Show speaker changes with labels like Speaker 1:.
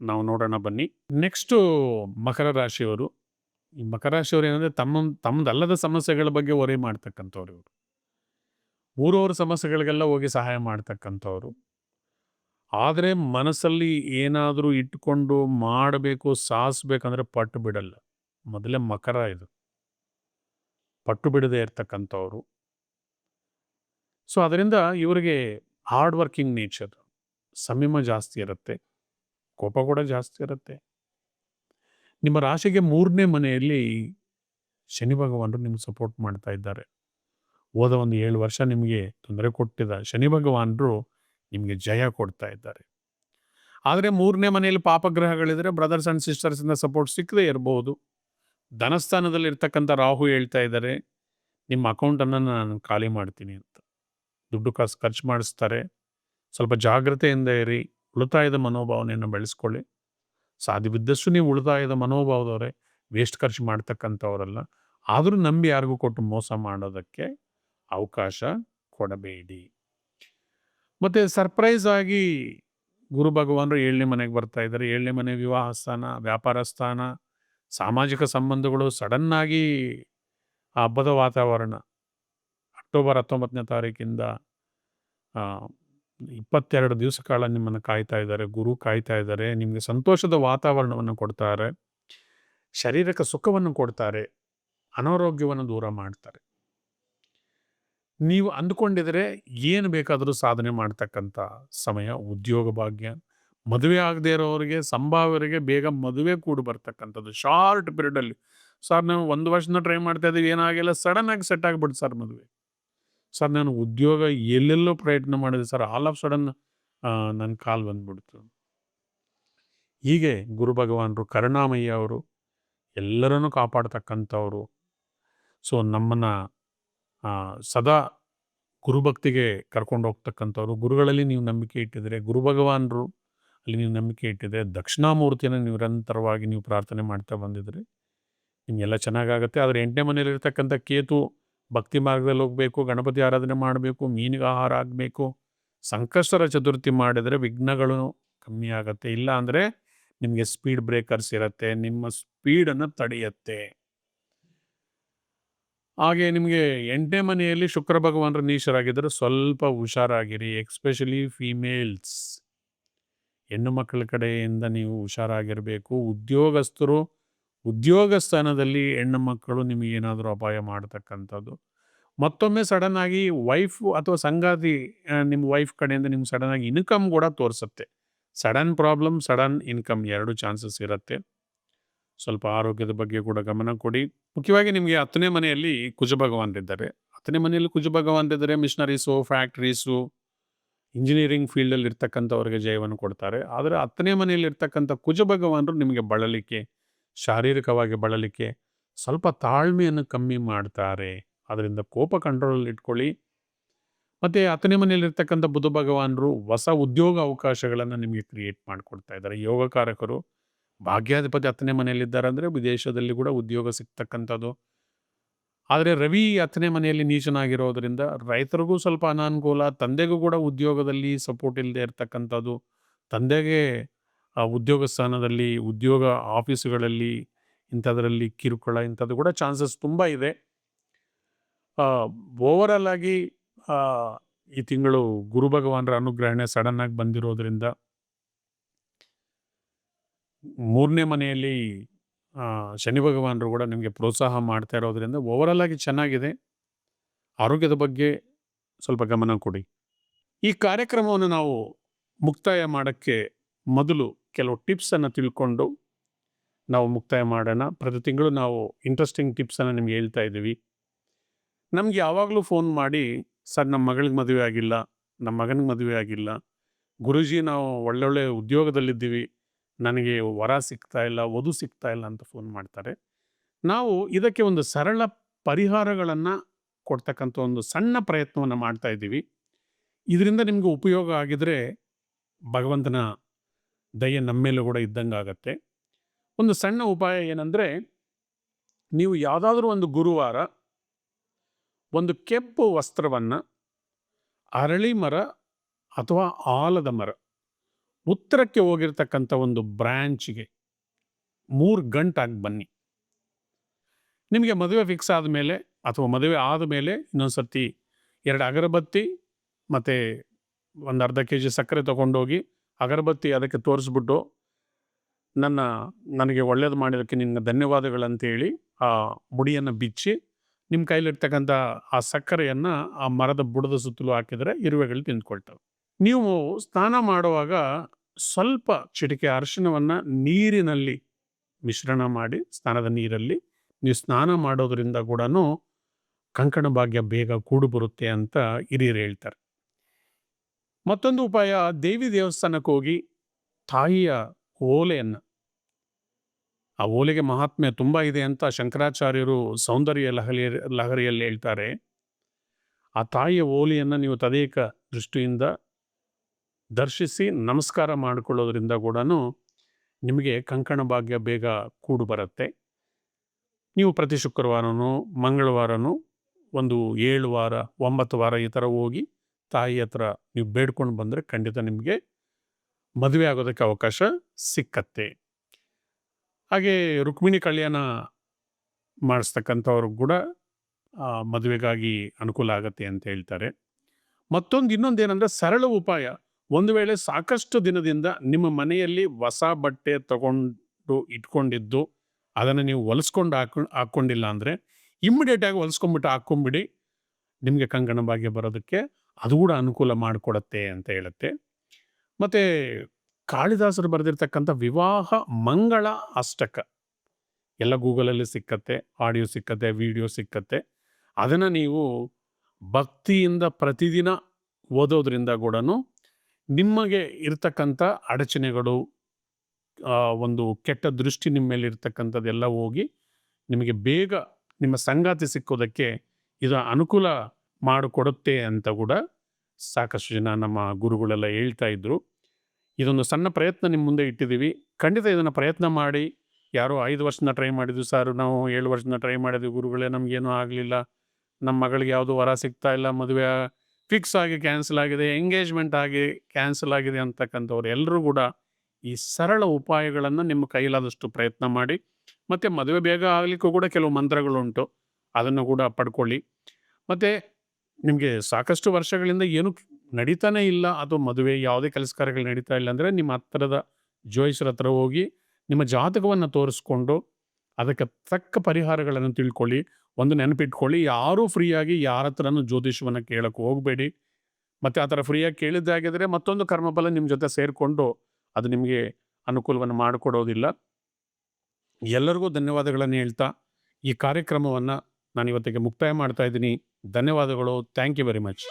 Speaker 1: ನಾವು ನೋಡೋಣ ಬನ್ನಿ. ನೆಕ್ಸ್ಟು ಮಕರ ರಾಶಿಯವರು. ಈ ಮಕರ ರಾಶಿಯವರು ಏನಂದ್ರೆ ತಮ್ಮ ತಮ್ಮದಲ್ಲದ ಸಮಸ್ಯೆಗಳ ಬಗ್ಗೆ ಒರೆ ಮಾಡ್ತಕ್ಕಂಥವ್ರು ಇವರು. ಊರವ್ರ ಸಮಸ್ಯೆಗಳಿಗೆಲ್ಲ ಹೋಗಿ ಸಹಾಯ ಮಾಡ್ತಕ್ಕಂಥವ್ರು. ಆದರೆ ಮನಸ್ಸಲ್ಲಿ ಏನಾದರೂ ಇಟ್ಕೊಂಡು ಮಾಡಬೇಕು ಸಾಧಿಸ್ಬೇಕಂದ್ರೆ ಪಟ್ಟು ಬಿಡಲ್ಲ. ಮೊದಲೇ ಮಕರ ಇದು. ಪಟ್ಟು ಬಿಡದೆ ಇರ್ತಕ್ಕಂಥವ್ರು. ಸೊ ಅದರಿಂದ ಇವರಿಗೆ ಹಾರ್ಡ್ ವರ್ಕಿಂಗ್ ನೇಚರ್ ಸಂಯಮ ಜಾಸ್ತಿ ಇರುತ್ತೆ. ಕೋಪ ಕೂಡ ಜಾಸ್ತಿ ಇರುತ್ತೆ. ನಿಮ್ಮ ರಾಶಿಗೆ ಮೂರನೇ ಮನೆಯಲ್ಲಿ ಶನಿ ಭಗವಾನರು ನಿಮ್ಗೆ ಸಪೋರ್ಟ್ ಮಾಡ್ತಾ ಇದ್ದಾರೆ. ಹೋದ ಒಂದು ಏಳು ವರ್ಷ ನಿಮಗೆ ತೊಂದರೆ ಕೊಟ್ಟಿದ್ದ ಶನಿ ಭಗವಾನರು ನಿಮಗೆ ಜಯ ಕೊಡ್ತಾ ಇದ್ದಾರೆ. ಆದರೆ ಮೂರನೇ ಮನೆಯಲ್ಲಿ ಪಾಪಗ್ರಹಗಳಿದ್ರೆ ಬ್ರದರ್ಸ್ ಆ್ಯಂಡ್ ಸಿಸ್ಟರ್ಸಿಂದ ಸಪೋರ್ಟ್ ಸಿಕ್ಕದೇ ಇರಬಹುದು ಧನಸ್ಥಾನದಲ್ಲಿ ಇರ್ತಕ್ಕಂಥ ರಾಹು ಹೇಳ್ತಾ ಇದ್ದಾರೆ, ನಿಮ್ಮ ಅಕೌಂಟನ್ನು ನಾನು ಖಾಲಿ ಮಾಡ್ತೀನಿ ಅಂತ. ದುಡ್ಡು ಕಾಸು ಖರ್ಚು ಮಾಡಿಸ್ತಾರೆ. ಸ್ವಲ್ಪ ಜಾಗ್ರತೆಯಿಂದ ಇರಿ. ಉಳಿತಾಯದ ಮನೋಭಾವನೆಯನ್ನು ಬೆಳೆಸ್ಕೊಳ್ಳಿ. ಸಾಧ್ಯ ಬಿದ್ದಷ್ಟು ನೀವು ಉಳಿತಾಯದ ಮನೋಭಾವದವರೇ, ವೇಸ್ಟ್ ಖರ್ಚು ಮಾಡ್ತಕ್ಕಂಥವರಲ್ಲ. ಆದರೂ ನಂಬಿ ಯಾರಿಗೂ ಕೊಟ್ಟು ಮೋಸ ಮಾಡೋದಕ್ಕೆ ಅವಕಾಶ ಕೊಡಬೇಡಿ. ಮತ್ತು ಸರ್ಪ್ರೈಸ್ ಆಗಿ ಗುರು ಭಗವಾನರು ಏಳನೇ ಮನೆಗೆ ಬರ್ತಾ ಇದ್ದಾರೆ. ಏಳನೇ ಮನೆ ವಿವಾಹ ಸ್ಥಾನ, ವ್ಯಾಪಾರ ಸ್ಥಾನ, ಸಾಮಾಜಿಕ ಸಂಬಂಧಗಳು ಸಡನ್ನಾಗಿ ಆ ಹಬ್ಬದ ವಾತಾವರಣ. ಅಕ್ಟೋಬರ್ ಹತ್ತೊಂಬತ್ತನೇ ತಾರೀಕಿಂದ ಇಪ್ಪತ್ತೆರಡು ದಿವಸ ಕಾಲ ನಿಮ್ಮನ್ನು ಕಾಯ್ತಾ ಇದ್ದಾರೆ, ಗುರು ಕಾಯ್ತಾ ಇದ್ದಾರೆ, ನಿಮಗೆ ಸಂತೋಷದ ವಾತಾವರಣವನ್ನು ಕೊಡ್ತಾರೆ ಶಾರೀರಿಕ ಸುಖವನ್ನು ಕೊಡ್ತಾರೆ, ಅನಾರೋಗ್ಯವನ್ನು ದೂರ ಮಾಡ್ತಾರೆ. ನೀವು ಅಂದುಕೊಂಡಿದ್ರೆ ಏನು ಬೇಕಾದರೂ ಸಾಧನೆ ಮಾಡ್ತಕ್ಕಂಥ ಸಮಯ, ಉದ್ಯೋಗ ಭಾಗ್ಯ, ಮದುವೆ ಆಗದೆ ಇರೋರಿಗೆ, ಸಂಭಾವ್ಯರಿಗೆ ಬೇಗ ಮದುವೆ ಕೂಡ ಬರ್ತಕ್ಕಂಥದ್ದು. ಶಾರ್ಟ್ ಪೀರಿಯಡಲ್ಲಿ, ಸರ್, ನಾವು ಒಂದು ವರ್ಷದಿಂದ ಟ್ರೈ ಮಾಡ್ತಾ ಇದ್ದೀವಿ, ಏನಾಗಿಲ್ಲ ಸಡನ್ ಆಗಿ ಸೆಟ್ ಆಗಿಬಿಡ್ತು ಸರ್ ಮದುವೆ. ಸರ್, ನಾನು ಉದ್ಯೋಗ ಎಲ್ಲೆಲ್ಲೋ ಪ್ರಯತ್ನ ಮಾಡಿದೆ ಸರ್, ಆಲ್ ಆಫ್ ಸಡನ್ ನನ್ನ ಕಾಲು ಬಂದ್ಬಿಡ್ತು. ಹೀಗೆ ಗುರು ಭಗವಾನರು, ಕರುಣಾಮಯ್ಯ ಅವರು ಎಲ್ಲರನ್ನು ಕಾಪಾಡ್ತಕ್ಕಂಥವ್ರು. ಸೊ, ನಮ್ಮನ್ನು ಸದಾ ಗುರುಭಕ್ತಿಗೆ ಕರ್ಕೊಂಡು ಹೋಗ್ತಕ್ಕಂಥವ್ರು. ಗುರುಗಳಲ್ಲಿ ನೀವು ನಂಬಿಕೆ ಇಟ್ಟಿದ್ರೆ, ಗುರು ಭಗವಾನರು ಅಲ್ಲಿ ನೀವು ನಂಬಿಕೆ ಇಟ್ಟಿದ್ರೆ, ದಕ್ಷಿಣಾಮೂರ್ತಿಯನ್ನು ನಿರಂತರವಾಗಿ ನೀವು ಪ್ರಾರ್ಥನೆ ಮಾಡ್ತಾ ಬಂದಿದ್ರೆ. ನಿಮಗೆಲ್ಲ ಚೆನ್ನಾಗಾಗುತ್ತೆ. ಆದರೆ ಎಂಟನೇ ಮನೆಯಲ್ಲಿರ್ತಕ್ಕಂಥ ಕೇತು ಭಕ್ತಿ ಮಾರ್ಗದಲ್ಲಿ ಹೋಗಬೇಕು, ಗಣಪತಿ ಆರಾಧನೆ ಮಾಡಬೇಕು, ಮೀನಿಗೆ ಆಹಾರ ಆಗಬೇಕು ಸಂಕಷ್ಟರ ಚತುರ್ಥಿ ಮಾಡಿದರೆ ವಿಘ್ನಗಳು ಕಮ್ಮಿ ಆಗುತ್ತೆ. ಇಲ್ಲ ಅಂದರೆ ನಿಮಗೆ ಸ್ಪೀಡ್ ಬ್ರೇಕರ್ಸ್ ಇರುತ್ತೆ, ನಿಮ್ಮ ಸ್ಪೀಡನ್ನು ತಡೆಯುತ್ತೆ. ಹಾಗೆ ನಿಮಗೆ ಎಂಟನೇ ಮನೆಯಲ್ಲಿ ಶುಕ್ರ ಭಗವಾನರ ನೀಚರಾಗಿದ್ದರೆ ಸ್ವಲ್ಪ ಹುಷಾರಾಗಿರಿ ಎಕ್ಸ್ಪೆಷಲಿ ಫೀಮೇಲ್ಸ್ ಹೆಣ್ಣು ಮಕ್ಕಳ ಕಡೆಯಿಂದ ನೀವು ಹುಷಾರಾಗಿರಬೇಕು. ಉದ್ಯೋಗಸ್ಥರು ಉದ್ಯೋಗ ಸ್ಥಾನದಲ್ಲಿ ಹೆಣ್ಣು ಮಕ್ಕಳು ನಿಮಗೇನಾದರೂ ಅಪಾಯ ಮಾಡ್ತಕ್ಕಂಥದ್ದು. ಮತ್ತೊಮ್ಮೆ ಸಡನ್ ಆಗಿ ವೈಫ್ ಅಥವಾ ಸಂಗಾತಿ ನಿಮ್ಮ ವೈಫ್ ಕಡೆಯಿಂದ ನಿಮ್ಗೆ ಸಡನ್ ಆಗಿ ಇನ್ಕಮ್ ಕೂಡ ತೋರಿಸುತ್ತೆ. ಸಡನ್ ಪ್ರಾಬ್ಲಮ್, ಸಡನ್ ಇನ್ಕಮ್ ಎರಡು ಚಾನ್ಸಸ್ ಇರುತ್ತೆ. ಸ್ವಲ್ಪ ಆರೋಗ್ಯದ ಬಗ್ಗೆ ಕೂಡ ಗಮನ ಕೊಡಿ. ಮುಖ್ಯವಾಗಿ ನಿಮಗೆ ಹತ್ತನೇ ಮನೆಯಲ್ಲಿ ಕುಜ ಭಗವಾನರಿದ್ದಾರೆ ಹತ್ತನೇ ಮನೆಯಲ್ಲಿ ಕುಜ ಇದ್ದರೆ ಮಿಷನರೀಸು, ಫ್ಯಾಕ್ಟ್ರೀಸು, ಇಂಜಿನಿಯರಿಂಗ್ ಫೀಲ್ಡಲ್ಲಿ ಇರ್ತಕ್ಕಂಥವ್ರಿಗೆ ಜಯವನ್ನು ಕೊಡ್ತಾರೆ. ಆದರೆ ಹತ್ತನೇ ಮನೆಯಲ್ಲಿ ಇರ್ತಕ್ಕಂಥ ಕುಜ ಭಗವಾನರು ನಿಮಗೆ ಬಳಲಿಕೆ ಶಾರೀರಿಕವಾಗಿ ಬಳಲಿಕ್ಕೆ ಸ್ವಲ್ಪ ತಾಳ್ಮೆಯನ್ನು ಕಮ್ಮಿ ಮಾಡ್ತಾರೆ. ಅದರಿಂದ ಕೋಪ ಕಂಟ್ರೋಲ್ ಇಟ್ಕೊಳ್ಳಿ. ಮತ್ತು ಹತ್ತನೇ ಮನೆಯಲ್ಲಿರ್ತಕ್ಕಂಥ ಬುಧ ಭಗವಾನರು ಹೊಸ ಉದ್ಯೋಗ ಅವಕಾಶಗಳನ್ನು ನಿಮಗೆ ಕ್ರಿಯೇಟ್ ಮಾಡಿಕೊಡ್ತಾ ಇದ್ದಾರೆ. ಯೋಗಕಾರಕರು ಭಾಗ್ಯಾಧಿಪತಿ ಹತ್ತನೇ ಮನೆಯಲ್ಲಿದ್ದಾರೆ ಅಂದರೆ ವಿದೇಶದಲ್ಲಿ ಕೂಡ ಉದ್ಯೋಗ ಸಿಗ್ತಕ್ಕಂಥದ್ದು. ಆದರೆ ರವಿ ಹತ್ತನೇ ಮನೆಯಲ್ಲಿ ನೀಚನಾಗಿರೋದ್ರಿಂದ ರೈತರಿಗೂ ಸ್ವಲ್ಪ ಅನಾನುಕೂಲ, ತಂದೆಗೂ ಕೂಡ ಉದ್ಯೋಗದಲ್ಲಿ ಸಪೋರ್ಟ್ ಇಲ್ಲದೆ ಇರ್ತಕ್ಕಂಥದ್ದು. ತಂದೆಗೆ ಆ ಉದ್ಯೋಗ ಸ್ಥಾನದಲ್ಲಿ ಉದ್ಯೋಗ ಆಫೀಸುಗಳಲ್ಲಿ ಇಂಥದ್ರಲ್ಲಿ ಕಿರುಕುಳ ಇಂಥದ್ದು ಕೂಡ ಚಾನ್ಸಸ್ ತುಂಬ ಇದೆ. ಓವರಾಲ್ ಆಗಿ ಆ, ಈ ತಿಂಗಳು ಗುರು ಭಗವಾನರ ಅನುಗ್ರಹಣೆ ಸಡನ್ ಆಗಿ ಬಂದಿರೋದ್ರಿಂದ ಮೂರನೇ ಮನೆಯಲ್ಲಿ ಶನಿ ಭಗವಾನರು ಕೂಡ ನಿಮಗೆ ಪ್ರೋತ್ಸಾಹ ಮಾಡ್ತಾ ಇರೋದ್ರಿಂದ ಓವರಾಲ್ ಆಗಿ ಚೆನ್ನಾಗಿದೆ. ಆರೋಗ್ಯದ ಬಗ್ಗೆ ಸ್ವಲ್ಪ ಗಮನ ಕೊಡಿ. ಈ ಕಾರ್ಯಕ್ರಮವನ್ನು ನಾವು ಮುಕ್ತಾಯ ಮಾಡೋಕ್ಕೆ ಮೊದಲು ಕೆಲವು ಟಿಪ್ಸನ್ನು ತಿಳ್ಕೊಂಡು ನಾವು ಮುಕ್ತಾಯ ಮಾಡೋಣ. ಪ್ರತಿ ತಿಂಗಳು ನಾವು ಇಂಟ್ರೆಸ್ಟಿಂಗ್ ಟಿಪ್ಸನ್ನು ನಿಮ್ಗೆ ಹೇಳ್ತಾ ಇದ್ದೀವಿ. ನಮಗೆ ಯಾವಾಗಲೂ ಫೋನ್ ಮಾಡಿ, ಸರ್, ನಮ್ಮ ಮಗಳಿಗೆ ಮದುವೆ ಆಗಿಲ್ಲ, ನಮ್ಮ ಮಗನಿಗೆ ಮದುವೆ ಆಗಿಲ್ಲ, ಗುರುಜಿ ನಾವು ಒಳ್ಳೊಳ್ಳೆ ಉದ್ಯೋಗದಲ್ಲಿದ್ದೀವಿ, ನನಗೆ ವರ ಸಿಗ್ತಾ ಇಲ್ಲ, ವಧು ಸಿಗ್ತಾ ಇಲ್ಲ ಅಂತ ಫೋನ್ ಮಾಡ್ತಾರೆ. ನಾವು ಇದಕ್ಕೆ ಒಂದು ಸರಳ ಪರಿಹಾರಗಳನ್ನು ಕೊಡ್ತಕ್ಕಂಥ ಒಂದು ಸಣ್ಣ ಪ್ರಯತ್ನವನ್ನು ಮಾಡ್ತಾ ಇದ್ದೀವಿ. ಇದರಿಂದ ನಿಮಗೆ ಉಪಯೋಗ ಆಗಿದ್ರೆ ಭಗವಂತನ ದಯೆ ನಮ್ಮೇಲೂ ಕೂಡ ಇದ್ದಂಗೆ ಆಗತ್ತೆ. ಒಂದು ಸಣ್ಣ ಉಪಾಯ ಏನಂದರೆ, ನೀವು ಯಾವುದಾದ್ರೂ ಒಂದು ಗುರುವಾರ ಒಂದು ಕೆಂಪು ವಸ್ತ್ರವನ್ನು, ಅರಳಿ ಮರ ಅಥವಾ ಆಲದ ಮರ, ಉತ್ತರಕ್ಕೆ ಹೋಗಿರ್ತಕ್ಕಂಥ ಒಂದು ಬ್ರ್ಯಾಂಚ್ಗೆ ಮೂರು ಗಂಟಾಗಿ ಬನ್ನಿ. ನಿಮಗೆ ಮದುವೆ ಫಿಕ್ಸ್ ಆದ ಮೇಲೆ ಅಥವಾ ಮದುವೆ ಆದಮೇಲೆ ಇನ್ನೊಂದು ಸರ್ತಿ ಎರಡು ಅಗರಬತ್ತಿ, ಮತ್ತು ಒಂದು ಅರ್ಧ ಕೆ ಜಿ ಸಕ್ಕರೆ ತೊಗೊಂಡೋಗಿ ಅಗರಬತ್ತಿ ಅದಕ್ಕೆ ತೋರಿಸ್ಬಿಟ್ಟು ನನ್ನ ನನಗೆ ಒಳ್ಳೇದು ಮಾಡಿದ್ದಕ್ಕೆ ನಿನ್ನ ಧನ್ಯವಾದಗಳಂತೇಳಿ ಆ ಮುಡಿಯನ್ನು ಬಿಚ್ಚಿ ನಿಮ್ಮ ಕೈಲಿರ್ತಕ್ಕಂಥ ಆ ಸಕ್ಕರೆಯನ್ನು ಆ ಮರದ ಬುಡದ ಸುತ್ತಲೂ ಹಾಕಿದರೆ ಇರುವೆಗಳು ತಿಂದ್ಕೊಳ್ತವೆ. ನೀವು ಸ್ನಾನ ಮಾಡುವಾಗ ಸ್ವಲ್ಪ ಚಿಟಿಕೆ ಅರಿಶಿನವನ್ನು ನೀರಿನಲ್ಲಿ ಮಿಶ್ರಣ ಮಾಡಿ, ಸ್ನಾನದ ನೀರಲ್ಲಿ ನೀವು ಸ್ನಾನ ಮಾಡೋದರಿಂದ ಕೂಡ ಕಂಕಣ ಭಾಗ್ಯ ಬೇಗ ಕೂಡು ಬರುತ್ತೆ ಅಂತ ಹಿರಿಯರು ಹೇಳ್ತಾರೆ. ಮತ್ತೊಂದು ಉಪಾಯ, ದೇವಿ ದೇವಸ್ಥಾನಕ್ಕೆ ಹೋಗಿ ತಾಯಿಯ ಓಲೆಯನ್ನು. ಆ ಓಲೆಗೆ ಮಹಾತ್ಮೆ ತುಂಬ ಇದೆ ಅಂತ ಶಂಕರಾಚಾರ್ಯರು ಸೌಂದರ್ಯ ಲಹರಿ, ಲಹರಿಯಲ್ಲಿ ಹೇಳ್ತಾರೆ. ಆ ತಾಯಿಯ ಓಲೆಯನ್ನು ನೀವು ತದೇಕ ದೃಷ್ಟಿಯಿಂದ ದರ್ಶಿಸಿ, ನಮಸ್ಕಾರ ಮಾಡಿಕೊಳ್ಳೋದ್ರಿಂದ ಕೂಡ ನಿಮಗೆ ಕಂಕಣ ಭಾಗ್ಯ ಬೇಗ ಕೂಡು ಬರುತ್ತೆ. ನೀವು ಪ್ರತಿ ಶುಕ್ರವಾರನೂ, ಮಂಗಳವಾರನೂ ಒಂದು ಏಳು ವಾರ, ಒಂಬತ್ತು ವಾರ ಈ ಥರ ಹೋಗಿ ತಾಯಿ ಹತ್ರ ನೀವು ಬೇಡ್ಕೊಂಡು ಬಂದರೆ ಖಂಡಿತ ನಿಮಗೆ ಮದುವೆ ಆಗೋದಕ್ಕೆ ಅವಕಾಶ ಸಿಕ್ಕತ್ತೆ. ಹಾಗೆ ರುಕ್ಮಿಣಿ ಕಲ್ಯಾಣ ಮಾಡಿಸ್ತಕ್ಕಂಥವ್ರು ಕೂಡ ಮದುವೆಗಾಗಿ ಅನುಕೂಲ ಆಗತ್ತೆ ಅಂತ ಹೇಳ್ತಾರೆ. ಮತ್ತೊಂದು ಇನ್ನೊಂದು ಏನಂದರೆ ಸರಳ ಉಪಾಯ, ಒಂದು ವೇಳೆ ಸಾಕಷ್ಟು ದಿನದಿಂದ ನಿಮ್ಮ ಮನೆಯಲ್ಲಿ ಹೊಸ ಬಟ್ಟೆ ತಗೊಂಡು ಇಟ್ಕೊಂಡಿದ್ದು, ಅದನ್ನು ನೀವು ಹೊಲಿಸ್ಕೊಂಡು ಹಾಕೊಂಡು ಹಾಕ್ಕೊಂಡಿಲ್ಲ ಅಂದರೆ ಇಮ್ಮಿಡಿಯೇಟಾಗಿ ಹೊಲಿಸ್ಕೊಂಬಿಟ್ಟು ಹಾಕ್ಕೊಂಬಿಡಿ ನಿಮಗೆ ಕಂಗಣ ಭಾಗ್ಯ ಬರೋದಕ್ಕೆ ಅದು ಕೂಡ ಅನುಕೂಲ ಮಾಡಿಕೊಡತ್ತೆ ಅಂತ ಹೇಳುತ್ತೆ. ಮತ್ತು ಕಾಳಿದಾಸರು ಬರೆದಿರ್ತಕ್ಕಂಥ ವಿವಾಹ ಮಂಗಳ ಅಷ್ಟಕ ಎಲ್ಲ ಗೂಗಲಲ್ಲಿ ಸಿಕ್ಕತ್ತೆ, ಆಡಿಯೋ ಸಿಕ್ಕತ್ತೆ, ವಿಡಿಯೋ ಸಿಕ್ಕತ್ತೆ. ಅದನ್ನು ನೀವು ಭಕ್ತಿಯಿಂದ ಪ್ರತಿದಿನ ಓದೋದ್ರಿಂದ ಕೂಡ ನಿಮಗೆ ಇರ್ತಕ್ಕಂಥ ಅಡಚಣೆಗಳು ಒಂದು ಕೆಟ್ಟ ದೃಷ್ಟಿ ನಿಮ್ಮ ಮೇಲೆ ಇರ್ತಕ್ಕಂಥದ್ದೆಲ್ಲ ಹೋಗಿ ನಿಮಗೆ ಬೇಗ ನಿಮ್ಮ ಸಂಗಾತಿ ಸಿಕ್ಕೋದಕ್ಕೆ ಇದು ಅನುಕೂಲ ಮಾಡಿಕೊಡುತ್ತೆ ಅಂತ ಕೂಡ ಸಾಕಷ್ಟು ಜನ ನಮ್ಮ ಗುರುಗಳೆಲ್ಲ ಹೇಳ್ತಾ ಇದ್ದರು ಇದೊಂದು ಸಣ್ಣ ಪ್ರಯತ್ನ ನಿಮ್ಮ ಮುಂದೆ ಇಟ್ಟಿದ್ದೀವಿ. ಖಂಡಿತ ಇದನ್ನು ಪ್ರಯತ್ನ ಮಾಡಿ. ಯಾರೋ ಐದು ವರ್ಷದಿಂದ ಟ್ರೈ ಮಾಡಿದ್ವಿ ಸರ್, ನಾವು ಏಳು ವರ್ಷದಿಂದ ಟ್ರೈ ಮಾಡಿದ್ವಿ ಗುರುಗಳೇ, ನಮಗೇನೂ ಆಗಲಿಲ್ಲ. ನಮ್ಮ ಮಗಳಿಗೆ ಯಾವುದೂ ವರ ಸಿಗ್ತಾ ಇಲ್ಲ, ಮದುವೆ ಫಿಕ್ಸ್ ಆಗಿ ಕ್ಯಾನ್ಸಲ್ ಆಗಿದೆ ಎಂಗೇಜ್ಮೆಂಟ್ ಆಗಿ ಕ್ಯಾನ್ಸಲ್ ಆಗಿದೆ ಅಂತಕ್ಕಂಥವ್ರು ಎಲ್ಲರೂ ಕೂಡ ಈ ಸರಳ ಉಪಾಯಗಳನ್ನು ನಿಮ್ಮ ಕೈಲಾದಷ್ಟು ಪ್ರಯತ್ನ ಮಾಡಿ. ಮತ್ತು ಮದುವೆ ಬೇಗ ಆಗಲಿಕ್ಕೂ ಕೂಡ ಕೆಲವು ಮಂತ್ರಗಳುಂಟು. ಅದನ್ನು ಕೂಡ ಪಡ್ಕೊಳ್ಳಿ. ಮತ್ತು ನಿಮಗೆ ಸಾಕಷ್ಟು ವರ್ಷಗಳಿಂದ ಏನು ನಡೀತಾನೆ ಇಲ್ಲ, ಅಥವಾ ಮದುವೆ ಯಾವುದೇ ಕೆಲಸ ಕಾರ್ಯಗಳು ನಡೀತಾ ಇಲ್ಲ ಅಂದರೆ ನಿಮ್ಮ ಹತ್ತಿರದ ಜೋಯಿಸರ ಹತ್ರ ಹೋಗಿ ನಿಮ್ಮ ಜಾತಕವನ್ನು ತೋರಿಸ್ಕೊಂಡು ಅದಕ್ಕೆ ತಕ್ಕ ಪರಿಹಾರಗಳನ್ನು ತಿಳ್ಕೊಳ್ಳಿ, ಒಂದು ನೆನಪಿಟ್ಕೊಳ್ಳಿ, ಯಾರೂ ಫ್ರೀಯಾಗಿ ಯಾರ ಹತ್ರನೂ ಜ್ಯೋತಿಷವನ್ನು ಕೇಳೋಕ್ಕೆ ಹೋಗಬೇಡಿ. ಮತ್ತು ಆ ಥರ ಫ್ರೀಯಾಗಿ ಕೇಳಿದ್ದಾಗಿದ್ದರೆ ಮತ್ತೊಂದು ಕರ್ಮಬಲ ನಿಮ್ಮ ಜೊತೆ ಸೇರಿಕೊಂಡು ಅದು ನಿಮಗೆ ಅನುಕೂಲವನ್ನು ಮಾಡಿಕೊಡೋದಿಲ್ಲ. ಎಲ್ಲರಿಗೂ ಧನ್ಯವಾದಗಳನ್ನು ಹೇಳ್ತಾ ಈ ಕಾರ್ಯಕ್ರಮವನ್ನು ನಾನು ಇವತ್ತಿಗೆ ಮುಕ್ತಾಯ ಮಾಡ್ತಾ ಇದ್ದೀನಿ. ಧನ್ಯವಾದಗಳು. Thank you very much.